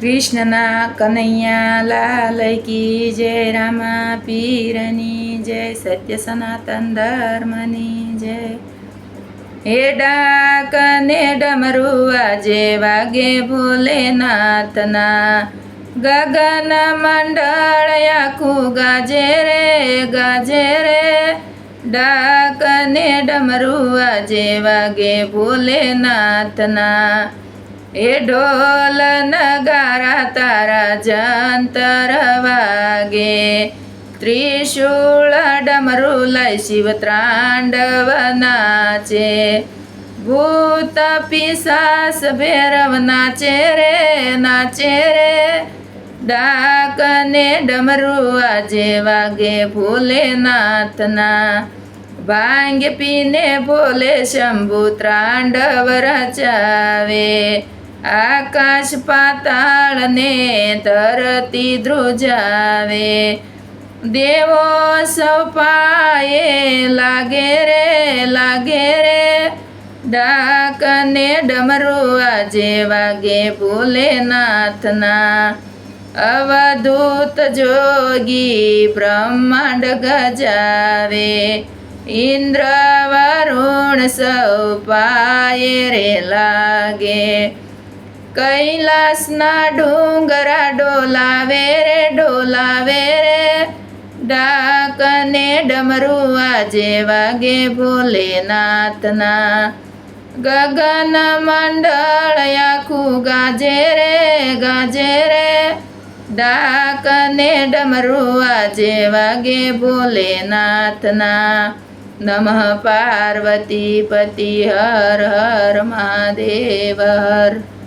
કૃષ્ણના કનૈયા લાલ કી જય રામા પીરની જય, સત્ય સનાતન ધર્મની જય. હે ડાકને ડમરુઆ, જે વાગે ભોલેનાથના ગગન મંડળ આખું ગાજે રે ગાજે રે. ડાકને ડમરુઆ, જે વાગે ભોલેનાથના એ ઢોલ નગારા તારા જંતર વાગે. ત્રિશુળ ડમરુ લઈ શિવ ત્રાંડવ નાચે. ભૂત પિસાસ ભેરવ નાચે રે નાચે રે. ડાકને ડમરુ આજે વાગે ભોલેનાથના. ભાંગ પીને ભોલે શંભુ ત્રાંડવ રચાવે. આકાશ પાતાળને ધરતી ધ્રુજાવે. દેવો સપાયે પાયે લાગે રે લાગે રે. ડાકને ડમરુઆ જે વાગે ભોલેનાથના. અવધૂત જોગી બ્રહ્માંડ ગજાવે. ઇન્દ્ર વરુણ સૌ પાયે રે લાગે. કૈલાસના ડુંગરા ડોલાવે રે ડોલાવે રે. ડાકને ડમરું આજે વાગે ભોલેનાથના. ગગન મંડળ આખું ગાજે રે ગાજે રે. ડાકને ડમરું આજે વાગે ભોલેનાથના. નમઃ પાર્વતી પતિ હર હર મહાદેવ હર.